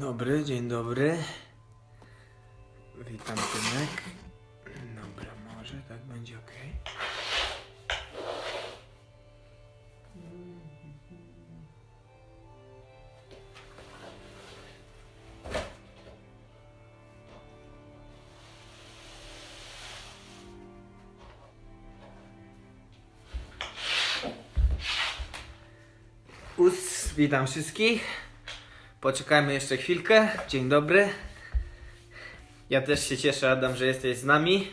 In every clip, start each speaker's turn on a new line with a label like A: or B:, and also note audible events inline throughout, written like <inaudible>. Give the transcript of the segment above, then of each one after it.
A: Dobry, dzień dobry. Witam Tymek. Dobra, może tak będzie ok. Us, witam wszystkich. Poczekajmy jeszcze chwilkę. Dzień dobry. Ja też się cieszę, Adam, że jesteś z nami.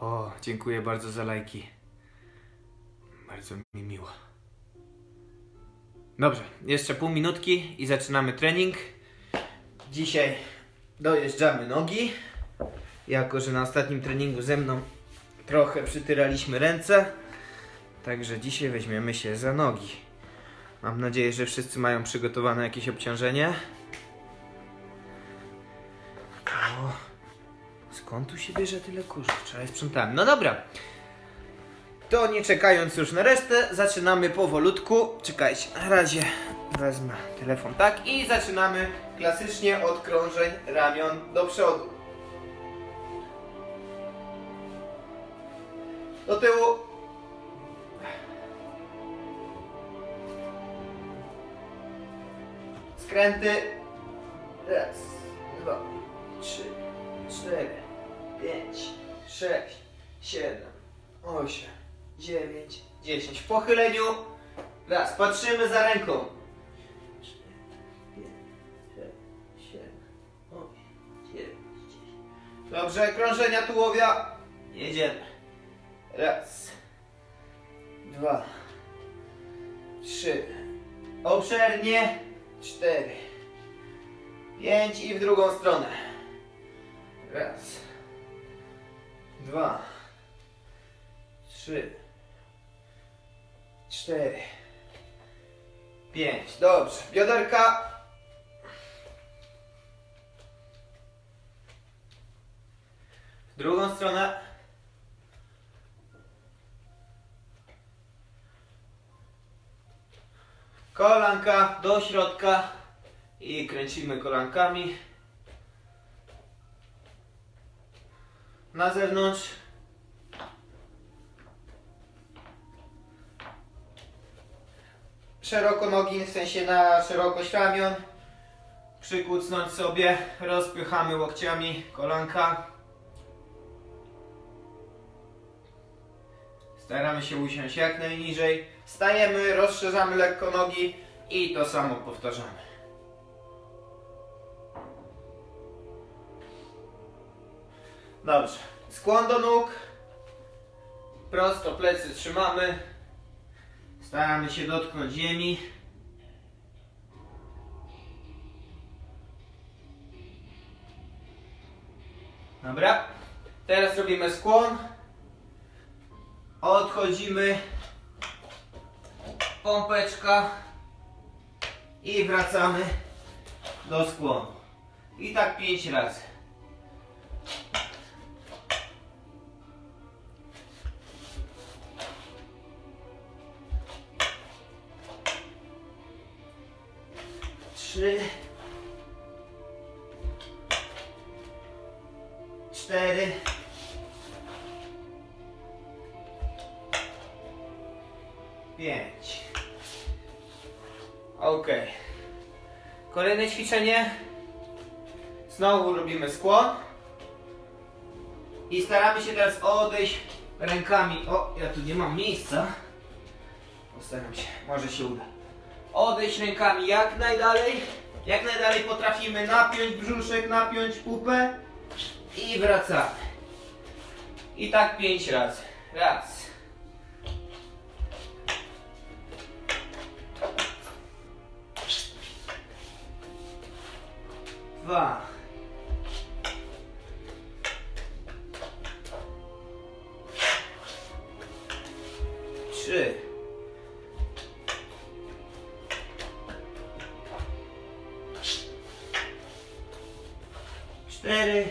A: O, dziękuję bardzo za lajki. Bardzo mi miło. Dobrze, jeszcze pół minutki i zaczynamy trening. Dzisiaj dojeżdżamy nogi. Jako, że na ostatnim treningu ze mną trochę przytyraliśmy ręce. Także dzisiaj weźmiemy się za nogi. Mam nadzieję, że wszyscy mają przygotowane jakieś obciążenie. O, skąd tu się bierze tyle kurzu? Wczoraj sprzątałem. No dobra. To nie czekając już na resztę, zaczynamy powolutku. Czekajcie, na razie wezmę telefon. Tak, i zaczynamy klasycznie od krążeń ramion do przodu. Do tyłu. Skręty. Raz, dwa, trzy, cztery, pięć, sześć, siedem, osiem, dziewięć, dziesięć. W pochyleniu. Raz, patrzymy za ręką. Dobrze, krążenia tułowia. Jedziemy. Raz, dwa, trzy. Obszernie. Cztery. Pięć i w drugą stronę. Raz. Dwa. Trzy. Cztery. Pięć. Dobrze. Bioderka. W drugą stronę. Kolanka do środka i kręcimy kolankami. Na zewnątrz. Szeroko nogi, w sensie na szerokość ramion. Przykucnąć sobie, rozpychamy łokciami kolanka. Staramy się usiąść jak najniżej. Stajemy, rozszerzamy lekko nogi i to samo powtarzamy. Dobrze. Skłon do nóg. Prosto plecy trzymamy. Staramy się dotknąć ziemi. Dobra. Teraz robimy skłon. Odchodzimy. Pompeczka. I wracamy do skłonu. I tak pięć razy. Trzy. Cztery. Kolejne ćwiczenie. Znowu robimy skłon. I staramy się teraz odejść rękami. O, ja tu nie mam miejsca. Postaram się, może się uda. Odejść rękami jak najdalej. Jak najdalej potrafimy napiąć brzuszek, napiąć pupę. I wracamy. I tak pięć razy. Raz. Dwa. Trzy. Cztery.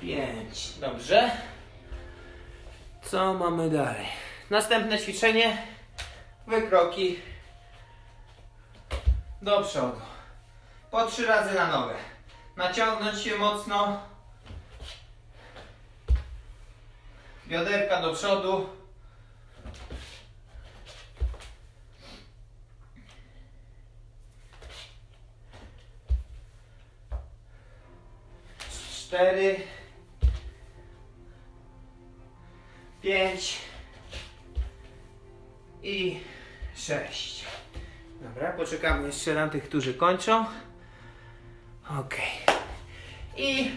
A: pięć. Dobrze. Co mamy dalej? Następne ćwiczenie. Wykroki do przodu. Po trzy razy na nogę. Naciągnąć się mocno. Bioderka do przodu. Cztery. Pięć. I sześć. Dobra, poczekamy jeszcze na tych, którzy kończą. Okej. I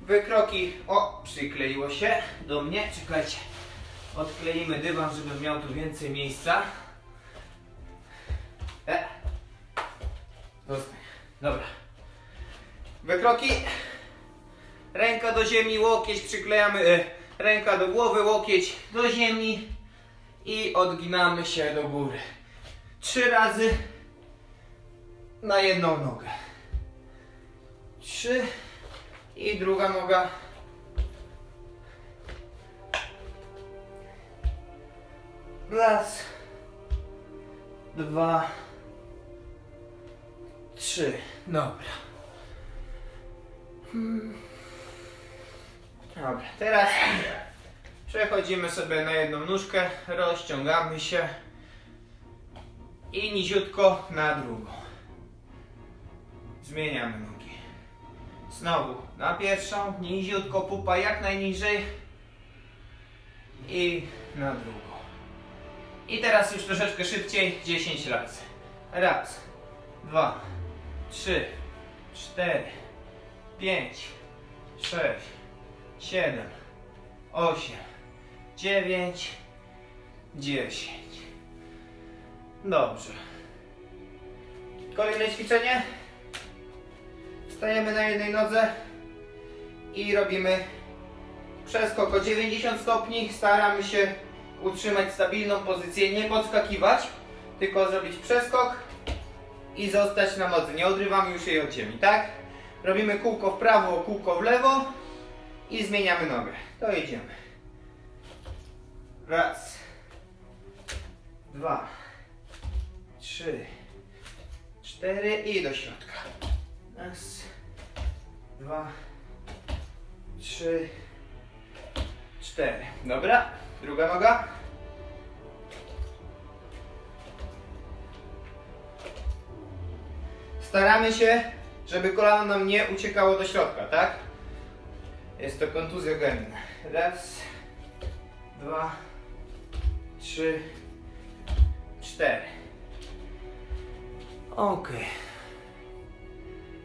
A: wykroki. O, przykleiło się do mnie. Czekajcie. Odkleimy dywan, żebym miał tu więcej miejsca. E. Zostań. Dobra. Wykroki. Ręka do ziemi, łokieć przyklejamy. E, ręka do głowy, łokieć do ziemi. I odginamy się do góry. Trzy razy na jedną nogę. Trzy i druga noga. Raz, dwa, trzy. Dobra. Hmm. Dobra, teraz przechodzimy sobie na jedną nóżkę, rozciągamy się i niziutko na drugą. Zmieniamy nogi. Znowu na pierwszą, niziutko pupa jak najniżej i na drugą. I teraz już troszeczkę szybciej, 10 razy. Raz, dwa, trzy, cztery, pięć, sześć, siedem, osiem, dziewięć, dziesięć. Dobrze. Kolejne ćwiczenie. Stajemy na jednej nodze i robimy przeskok o 90 stopni. Staramy się utrzymać stabilną pozycję, nie podskakiwać, tylko zrobić przeskok i zostać na nodze. Nie odrywamy już jej od ziemi, tak? Robimy kółko w prawo, kółko w lewo i zmieniamy nogę. To jedziemy. Raz, dwa, trzy, cztery i do środka. Raz, dwa, trzy, cztery. Dobra, druga noga. Staramy się, żeby kolano nam nie uciekało do środka, tak? Jest to kontuzjogenne. Raz, dwa, trzy, cztery. Okej.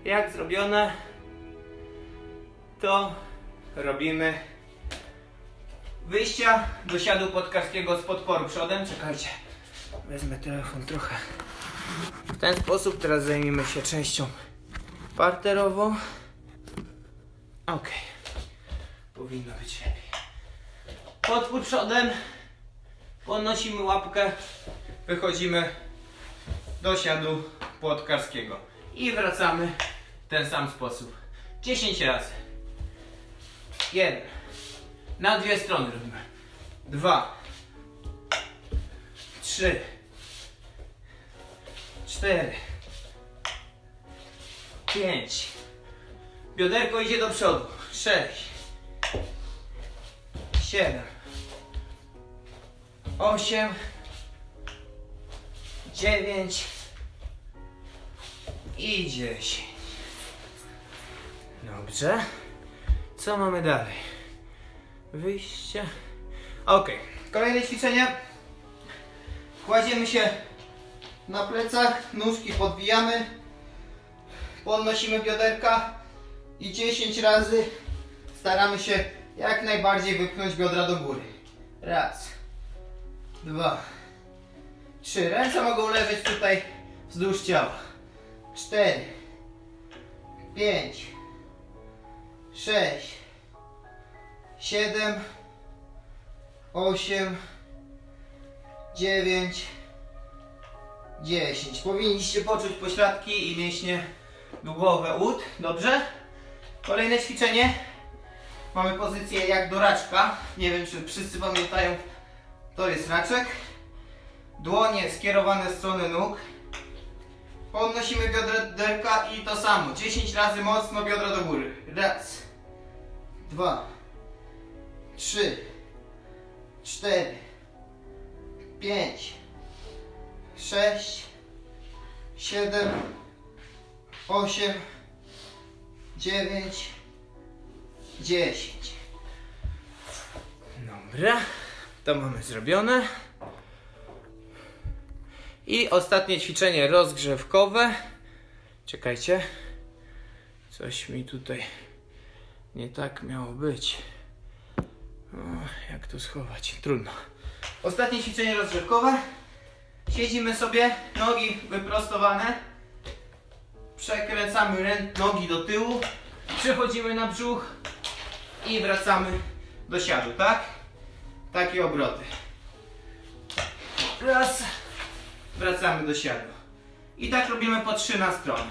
A: Jak zrobione, to robimy wyjścia do siadu podkarskiego z podporu przodem. Czekajcie, wezmę telefon trochę. W ten sposób teraz zajmiemy się częścią parterową. Okej. Powinno być lepiej. Podpór przodem. Podnosimy łapkę. Wychodzimy do siadu płotkarskiego. I wracamy w ten sam sposób. 10 razy. Jeden. Na dwie strony robimy. Dwa. Trzy. Cztery. Pięć. Bioderko idzie do przodu. Sześć. Siedem. Osiem. Dziewięć. I dziesięć. Dobrze. Co mamy dalej? Wyjście. Ok. Kolejne ćwiczenie. Kładziemy się na plecach, nóżki podbijamy, podnosimy bioderka i 10 razy staramy się jak najbardziej wypchnąć biodra do góry. Raz, dwa, trzy. Ręce mogą leżeć tutaj wzdłuż ciała. Cztery, pięć, sześć, siedem, osiem, dziewięć, dziesięć. Powinniście poczuć pośladki i mięśnie długowe ud. Dobrze? Kolejne ćwiczenie. Mamy pozycję jak do raczka. Nie wiem, czy wszyscy pamiętają, to jest raczek. Dłonie skierowane w stronę nóg. Podnosimy bioderka i to samo. 10 razy mocno biodra do góry. Raz, dwa, trzy, cztery, pięć, sześć, siedem, osiem, dziewięć, dziesięć. Dobra, to mamy zrobione. I ostatnie ćwiczenie rozgrzewkowe. Czekajcie. Coś mi tutaj nie tak miało być. O, jak to schować? Trudno. Ostatnie ćwiczenie rozgrzewkowe. Siedzimy sobie, nogi wyprostowane. Przekręcamy rę- nogi do tyłu. Przechodzimy na brzuch i wracamy do siadu, tak? Takie obroty. Raz. Wracamy do siadu. I tak robimy po trzy na stronę.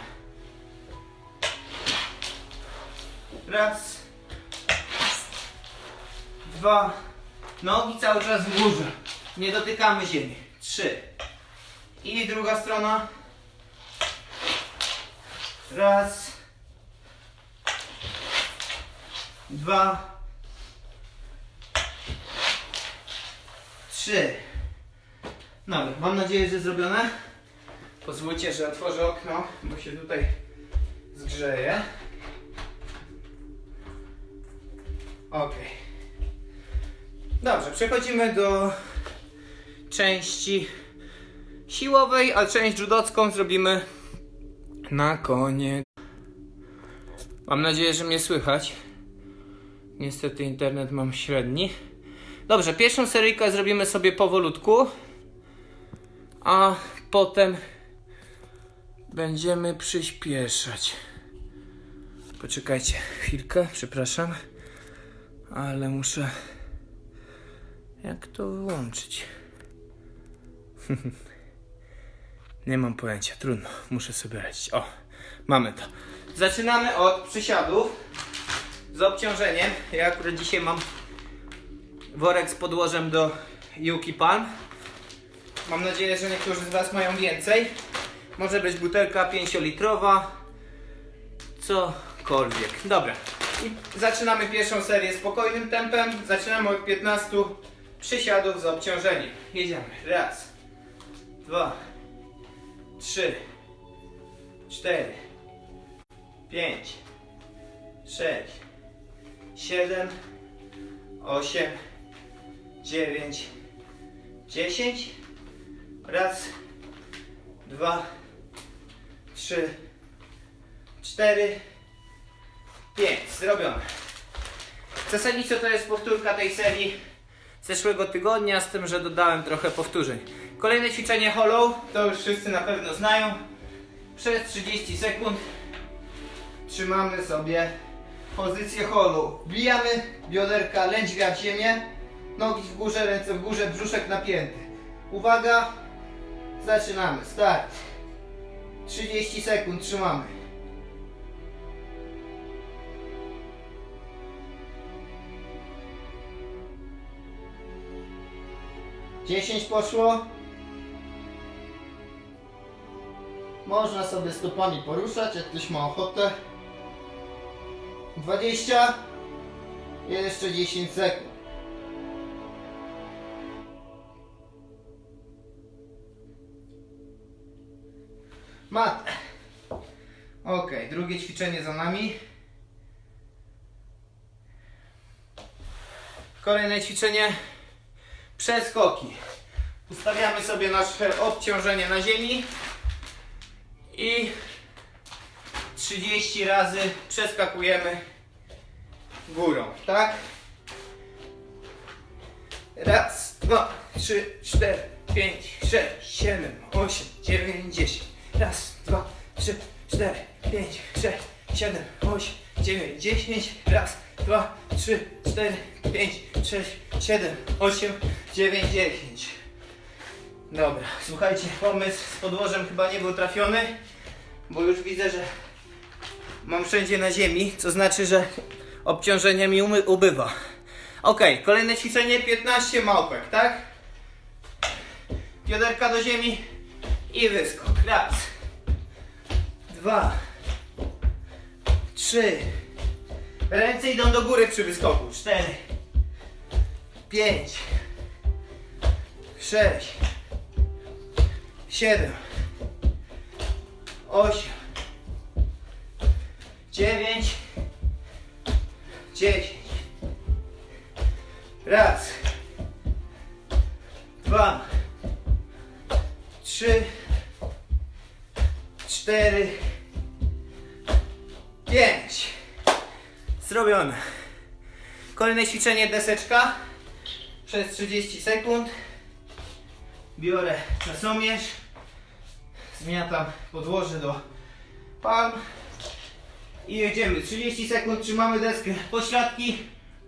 A: Raz. Dwa. Nogi cały czas w górze. Nie dotykamy ziemi. Trzy. I druga strona. Raz. Dwa. Trzy. Dobra, mam nadzieję, że zrobione. Pozwólcie, że otworzę okno, bo się tutaj zgrzeje. Ok. Dobrze, przechodzimy do części siłowej, a część judocką zrobimy na koniec. Mam nadzieję, że mnie słychać. Niestety internet mam średni. Dobrze, pierwszą seryjkę zrobimy sobie powolutku, a potem będziemy przyspieszać. Poczekajcie chwilkę, przepraszam, ale muszę. Jak to wyłączyć? <laughs> Nie mam pojęcia, trudno, muszę sobie radzić. O, mamy to. Zaczynamy od przysiadów z obciążeniem. Ja akurat dzisiaj mam worek z podłożem do Yuki Pan. Mam nadzieję, że niektórzy z Was mają więcej. Może być butelka 5-litrowa. Cokolwiek. Dobra. I zaczynamy pierwszą serię spokojnym tempem. Zaczynamy od 15 przysiadów z obciążeniem. Jedziemy. Raz, dwa, trzy, cztery, pięć, sześć, siedem, osiem, dziewięć, dziesięć. Raz, dwa, trzy, cztery, pięć. Zrobione. Zasadniczo to jest powtórka tej serii zeszłego tygodnia, z tym, że dodałem trochę powtórzeń. Kolejne ćwiczenie hollow, to już wszyscy na pewno znają. Przez 30 sekund trzymamy sobie pozycję hollow. Wbijamy bioderka lędźwia w ziemię, nogi w górze, ręce w górze, brzuszek napięty. Uwaga, zaczynamy. Start. 30 sekund trzymamy. Dziesięć poszło. Można sobie stopami poruszać, jak ktoś ma ochotę. 20. Jeszcze 10 sekund. Mat. Ok, drugie ćwiczenie za nami. Kolejne ćwiczenie przeskoki. Ustawiamy sobie nasze obciążenie na ziemi i 30 razy przeskakujemy górą, tak? Raz, dwa, trzy, cztery, pięć, sześć, siedem, osiem, dziewięć, dziesięć. Raz, dwa, trzy, cztery, pięć, sześć, siedem, osiem, dziewięć, dziesięć. Raz, dwa, trzy, cztery, pięć, sześć, siedem, osiem, dziewięć, dziesięć. Dobra, słuchajcie, pomysł z podłożem chyba nie był trafiony, bo już widzę, że mam wszędzie na ziemi, co znaczy, że obciążenie mi ubywa. Ok, kolejne ćwiczenie 15 małpek, tak? Bioderka do ziemi i wyskok. Raz, dwa, trzy. Ręce idą do góry przy wyskoku. Cztery, pięć, sześć, siedem, osiem, dziewięć, dziesięć. Raz, dwa, trzy, cztery, pięć. Zrobione. Kolejne ćwiczenie deseczka przez 30 sekund. Biorę czasomierz. Zmiatam podłoże do palm. I jedziemy. 30 sekund trzymamy deskę. Pośladki,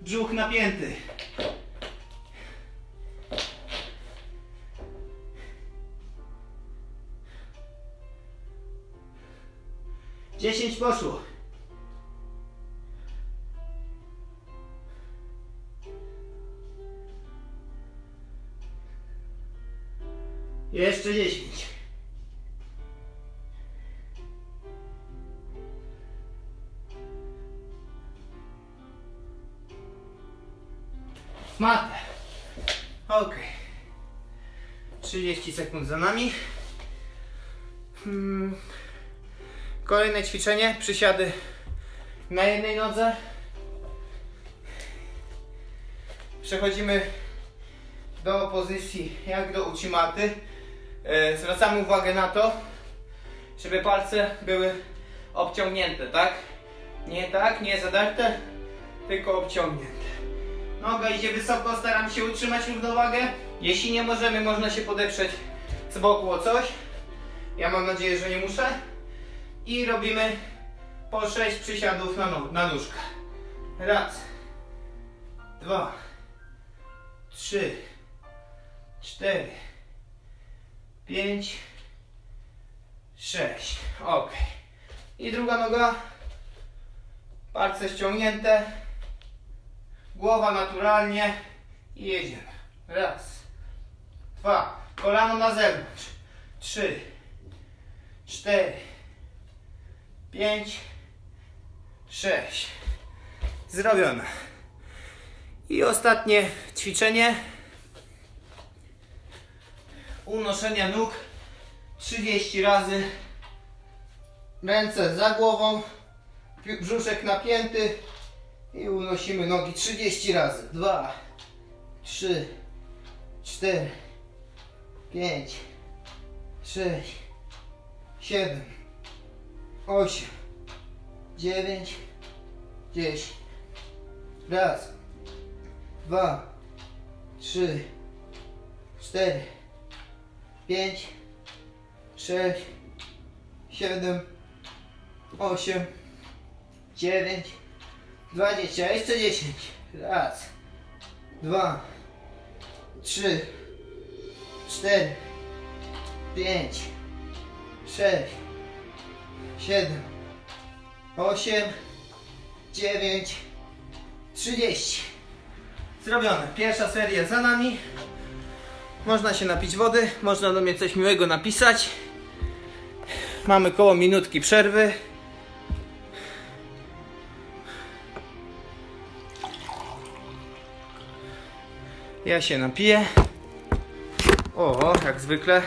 A: brzuch napięty. Dziesięć poszło. Jeszcze dziesięć. Matę. Ok. 30 sekund za nami. Kolejne ćwiczenie. Przysiady na jednej nodze. Przechodzimy do pozycji jak do ucimaty. E, Zwracamy uwagę na to, żeby palce były obciągnięte, tak? Nie tak, nie zadarte, tylko obciągnięte. Noga idzie wysoko, staram się utrzymać równowagę. Jeśli nie możemy, można się podeprzeć z boku o coś. Ja mam nadzieję, że nie muszę. I robimy po 6 przysiadów na, no, na nóżkę. Raz, dwa, trzy, cztery, pięć, sześć. Ok. I druga noga. Palce ściągnięte. Głowa naturalnie. I jedziemy. Raz, dwa. Kolano na zewnątrz. Trzy, cztery, pięć, sześć. Zrobione. I ostatnie ćwiczenie unoszenia nóg 30 razy. Ręce za głową, brzuszek napięty i unosimy nogi 30 razy. 2, 3, 4, 5, 6, 7, 8, 9, 10. Raz, dwa, trzy, cztery, pięć, sześć, siedem, osiem, dziewięć, dwadzieścia, jeszcze dziesięć. Raz, dwa, trzy, cztery, pięć, sześć, siedem, osiem, dziewięć, trzydzieści. Zrobione. Pierwsza seria za nami. Można się napić wody, można do mnie coś miłego napisać. Mamy koło minutki przerwy. Ja się napiję. O, jak zwykle.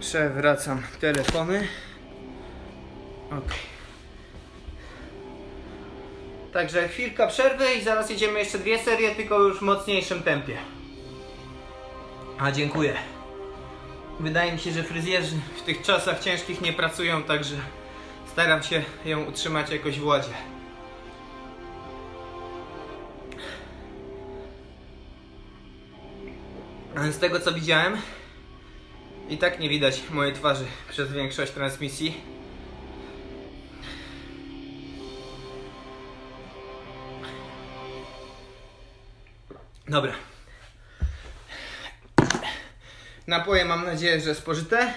A: Przewracam telefony. Ok. Także chwilka przerwy i zaraz jedziemy jeszcze dwie serie, tylko już w mocniejszym tempie. A dziękuję. Wydaje mi się, że fryzjerzy w tych czasach ciężkich nie pracują, także staram się ją utrzymać jakoś w ładzie. Z tego co widziałem, i tak nie widać mojej twarzy przez większość transmisji. Dobra. Napoje mam nadzieję, że spożyte.